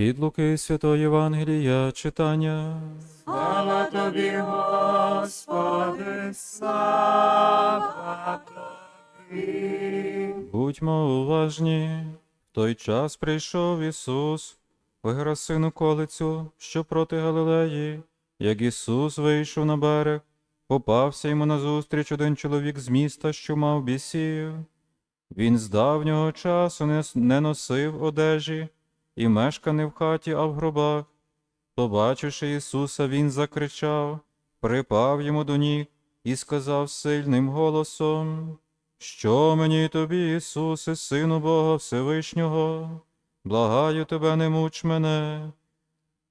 Від Луки Святого Євангелія читання. Слава тобі, Господи, слава тобі. Будьмо уважні. В той час прийшов Ісус в Герасину колицю, що проти Галилеї. Як Ісус вийшов на берег, попався йому назустріч один чоловік з міста, що мав бісів. Він з давнього часу не носив одежі і мешкав не в хаті, а в гробах. Побачивши Ісуса, він закричав, припав йому до ніг і сказав сильним голосом. Що мені тобі, Ісусе, Сину Бога Всевишнього? Благаю тебе, не муч мене.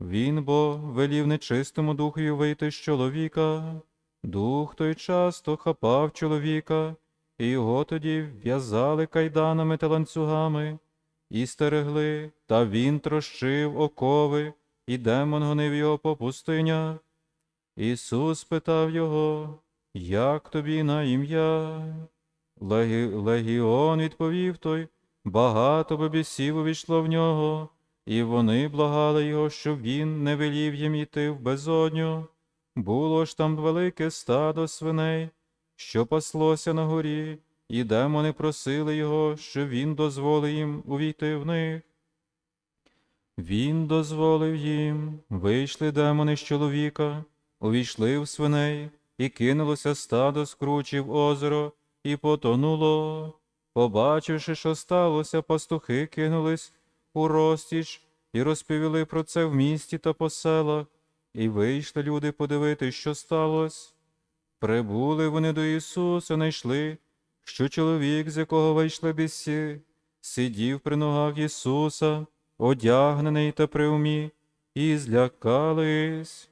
Він бо велів нечистому духові вийти з чоловіка. Дух той часто хапав чоловіка, і його тоді в'язали кайданами та ланцюгами, і стерегли, та він трощив окови, і демон гонив його по пустинях. Ісус питав його, як тобі на ім'я? Легі... Легіон відповів той, багато би бісів увійшло в нього, і вони благали його, щоб він не велів їм іти в безодню. Було ж там велике стадо свиней, що паслося на горі, і демони просили його, щоб він дозволив їм увійти в них. Він дозволив їм, вийшли демони з чоловіка, увійшли в свиней, і кинулося стадо з кручі в озеро, і потонуло. Побачивши, що сталося, пастухи кинулись у розтіч і розповіли про це в місті та по селах, і вийшли люди подивитись, що сталося. Прибули вони до Ісуса, знайшли, що чоловік, з якого вийшли біси, сидів при ногах Ісуса, одягнений та при умі, і злякались.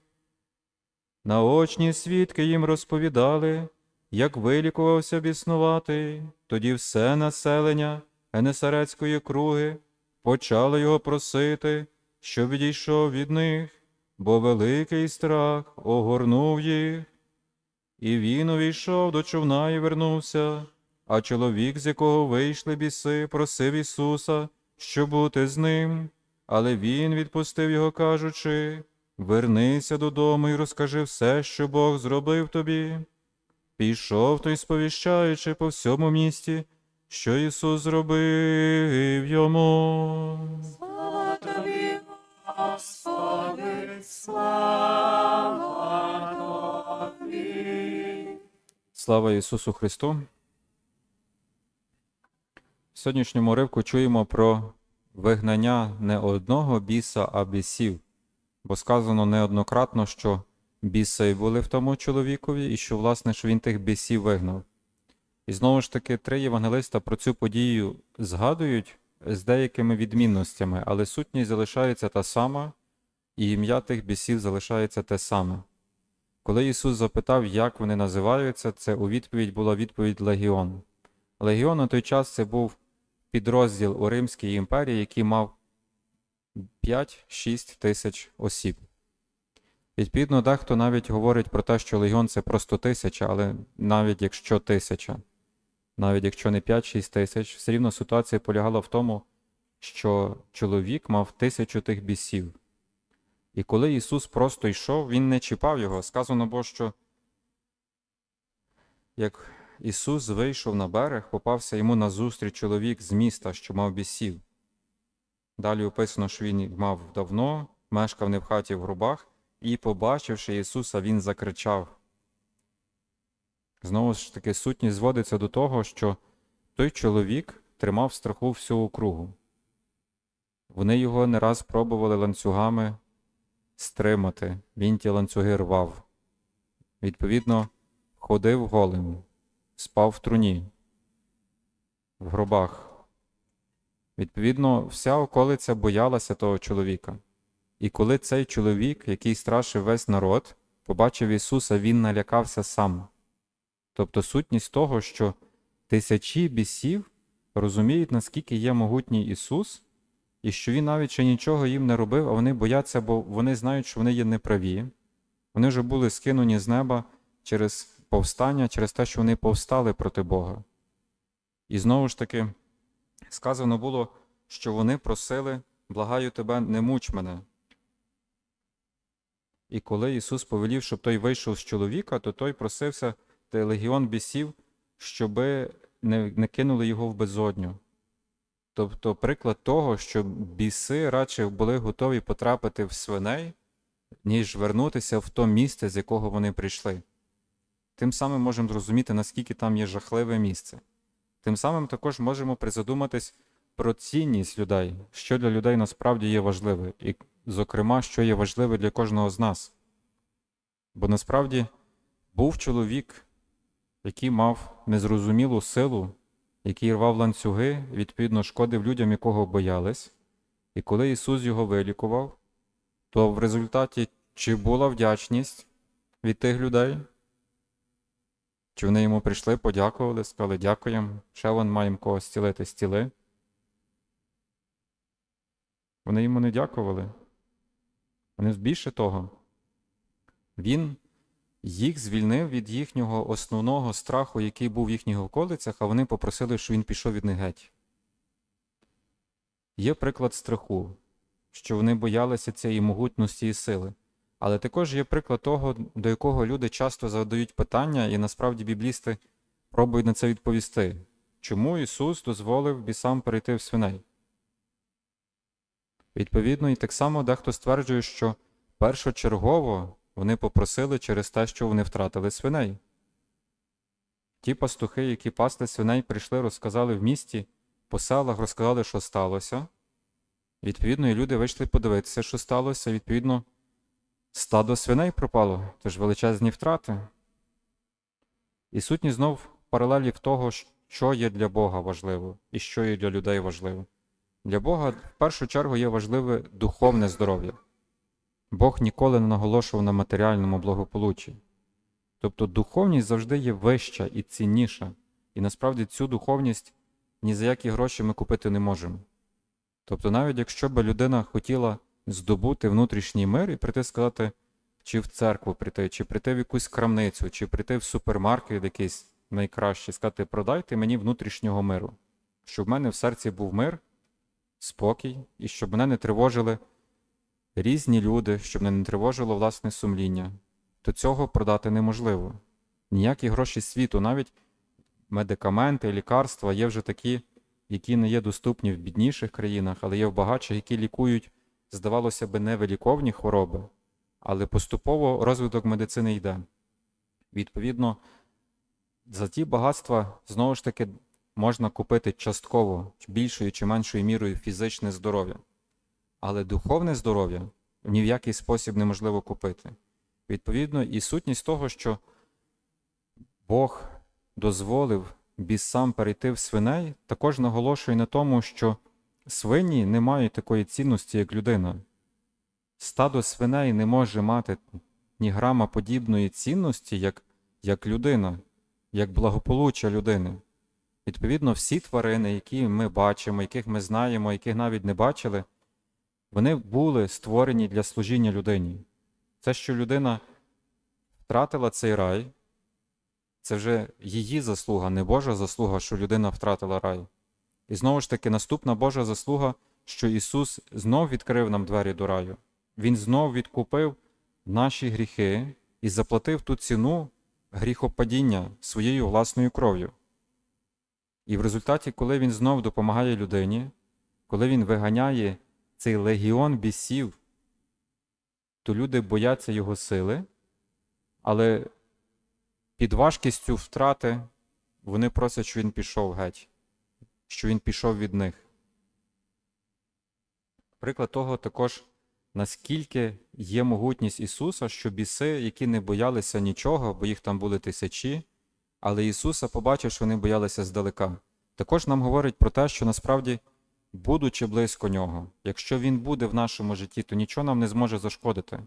Наочні свідки їм розповідали, як вилікувався біснуватий, тоді все населення Генесарецької круги почало його просити, що відійшов від них, бо великий страх огорнув їх. І він увійшов до човна і вернувся, а чоловік, з якого вийшли біси, просив Ісуса, щоб бути з ним, але він відпустив його, кажучи, Вернися додому і розкажи все, що Бог зробив тобі. Пішов той, сповіщаючи по всьому місті, що Ісус зробив йому. Слава тобі, Господи, слава тобі. Слава Ісусу Христу! В сьогоднішньому уривку чуємо про вигнання не одного біса, а бісів, бо сказано неоднократно, що біси були в тому чоловікові, і що, власне, що він тих бісів вигнав. І знову ж таки, три євангелиста про цю подію згадують з деякими відмінностями, але сутність залишається та сама, і ім'я тих бісів залишається те саме. Коли Ісус запитав, як вони називаються, це у відповідь була відповідь Легіон. Легіон на той час це був підрозділ у Римській імперії, який мав 5-6 тисяч осіб. Відповідно, дехто навіть говорить про те, що легіон це просто тисяча, але навіть якщо тисяча, навіть якщо не 5-6 тисяч, все рівно ситуація полягала в тому, що чоловік мав тисячу тих бісів. І коли Ісус просто йшов, Він не чіпав його. Сказано бо, що як Ісус вийшов на берег, попався йому назустріч чоловік з міста, що мав бісів. Далі описано, що він мав давно, мешкав не в хаті в грубах, і, побачивши Ісуса, Він закричав. Знову ж таки, сутність зводиться до того, що той чоловік тримав страху всю округу. Вони його не раз пробували ланцюгами стримати, він ті ланцюги рвав. Відповідно, ходив голим, спав в труні, в гробах. Відповідно, вся околиця боялася того чоловіка. І коли цей чоловік, який страшив весь народ, побачив Ісуса, він налякався сам. Тобто сутність того, що тисячі бісів розуміють, наскільки є могутній Ісус, і що Він навіть ще нічого їм не робив, а вони бояться, бо вони знають, що вони є неправі. Вони вже були скинуті з неба через повстання, через те, що вони повстали проти Бога. І знову ж таки, сказано було, що вони просили благаю тебе, не муч мене. І коли Ісус повелів, щоб той вийшов з чоловіка, то той просився той легіон бісів, щоби не, не кинули його в безодню. Тобто приклад того, що біси радше були готові потрапити в свиней, ніж вернутися в то місце, з якого вони прийшли. Тим самим можемо зрозуміти, наскільки там є жахливе місце. Тим самим також можемо призадуматись про цінність людей, що для людей насправді є важливе, і, зокрема, що є важливе для кожного з нас. Бо насправді був чоловік, який мав незрозумілу силу, який рвав ланцюги, відповідно, шкодив людям, якого боялись, і коли Ісус його вилікував, то в результаті чи була вдячність від тих людей? Чи вони йому прийшли, подякували, сказали дякуємо, ще вон маємо когось зцілити, стіли. Вони йому не дякували. Вони більше того. Він їх звільнив від їхнього основного страху, який був в їхніх околицях, а вони попросили, щоб він пішов від них геть. Є приклад страху, що вони боялися цієї могутності і сили. Але також є приклад того, до якого люди часто задають питання, і насправді біблісти пробують на це відповісти. Чому Ісус дозволив бісам перейти в свиней? Відповідно, і так само дехто стверджує, що першочергово вони попросили через те, що вони втратили свиней. Ті пастухи, які пасли свиней, прийшли, розказали в місті, по селах розказали, що сталося. Відповідно, і люди вийшли подивитися, що сталося. Відповідно, стадо свиней пропало, тож величезні втрати. І сутність знов паралелі в того, що є для Бога важливо і що є для людей важливо. Для Бога в першу чергу є важливе духовне здоров'я. Бог ніколи не наголошував на матеріальному благополуччі. Тобто духовність завжди є вища і цінніша, і насправді цю духовність ні за які гроші ми купити не можемо. Тобто, навіть якщо б людина хотіла здобути внутрішній мир і прийти сказати, чи в церкву прийти, чи прийти в якусь крамницю, чи прийти в супермаркет якийсь найкращий, сказати, продайте мені внутрішнього миру, щоб в мене в серці був мир, спокій, і щоб мене не тривожили різні люди, щоб мене не тривожило власне сумління, то цього продати неможливо. Ніякі гроші світу, навіть медикаменти, лікарства є вже такі, які не є доступні в бідніших країнах, але є в багатших, які лікують, здавалося би, невиліковні хвороби, але поступово розвиток медицини йде. Відповідно, за ті багатства знову ж таки можна купити частково більшою чи меншою мірою фізичне здоров'я. Але духовне здоров'я ні в який спосіб неможливо купити. Відповідно, і сутність того, що Бог дозволив бісам перейти в свиней, також наголошує на тому, що свині не мають такої цінності, як людина. Стадо свиней не може мати ні грама подібної цінності, як, як людина, як благополуччя людини. Відповідно, всі тварини, які ми бачимо, яких ми знаємо, яких навіть не бачили, вони були створені для служіння людині. Це, що людина втратила цей рай, це вже її заслуга, не Божа заслуга, що людина втратила рай. І знову ж таки, наступна Божа заслуга, що Ісус знов відкрив нам двері до раю. Він знов відкупив наші гріхи і заплатив ту ціну гріхопадіння своєю власною кров'ю. І в результаті, коли Він знов допомагає людині, коли Він виганяє цей легіон бісів, то люди бояться його сили, але під важкістю втрати вони просять, що він пішов геть, що він пішов від них. Приклад того також, наскільки є могутність Ісуса, що біси, які не боялися нічого, бо їх там були тисячі, але Ісуса побачив, що вони боялися здалека. Також нам говорить про те, що насправді, будучи близько нього, якщо Він буде в нашому житті, то нічого нам не зможе зашкодити.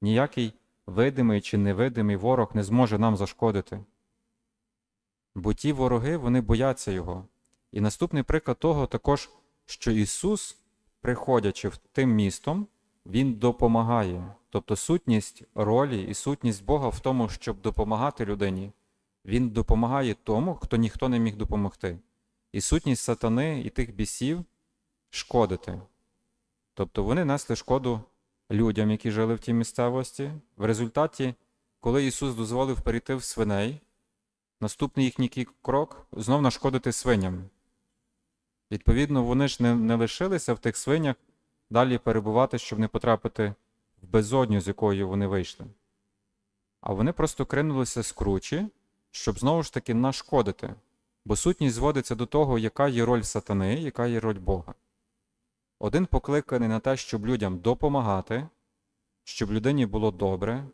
Ніякий видимий чи невидимий ворог не зможе нам зашкодити. Бо ті вороги вони бояться Його. І наступний приклад того також, що Ісус, приходячи в тим містом, Він допомагає. Тобто сутність ролі і сутність Бога в тому, щоб допомагати людині. Він допомагає тому, хто ніхто не міг допомогти. І сутність сатани і тих бісів шкодити. Тобто вони несли шкоду людям, які жили в тій місцевості. В результаті, коли Ісус дозволив перейти в свиней, наступний їхній крок знов нашкодити свиням. Відповідно, вони ж не, не лишилися в тих свинях далі перебувати, щоб не потрапити в безодню, з якої вони вийшли. А вони просто кринулися з кручі, щоб знову ж таки нашкодити. Бо сутність зводиться до того, яка є роль сатани, яка є роль Бога. Один покликаний на те, щоб людям допомагати, щоб людині було добре,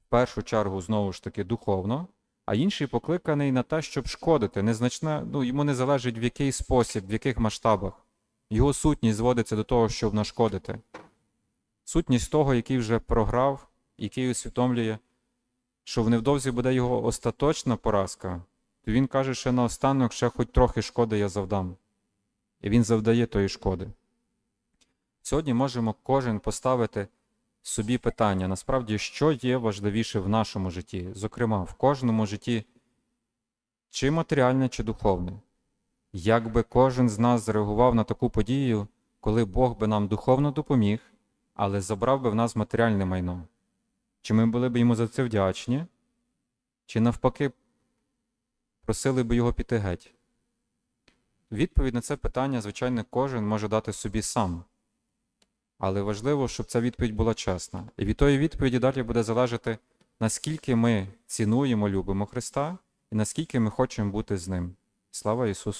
в першу чергу, знову ж таки, духовно, а інший покликаний на те, щоб шкодити. Незначне, ну, йому не залежить в який спосіб, в яких масштабах. Його сутність зводиться до того, щоб нашкодити. Сутність того, який вже програв, який усвідомлює, що в невдовзі буде його остаточна поразка, то він каже, що наостанок ще хоч трохи шкоди я завдам. І він завдає тої шкоди. Сьогодні можемо кожен поставити собі питання, насправді, що є важливіше в нашому житті, зокрема, в кожному житті, чи матеріальне, чи духовне. Як би кожен з нас зреагував на таку подію, коли Бог би нам духовно допоміг, але забрав би в нас матеріальне майно? Чи ми були б йому за це вдячні, чи навпаки просили б його піти геть? Відповідь на це питання, звичайно, кожен може дати собі сам. Але важливо, щоб ця відповідь була чесна. І від тої відповіді далі буде залежати, наскільки ми цінуємо, любимо Христа і наскільки ми хочемо бути з Ним. Слава Ісусу!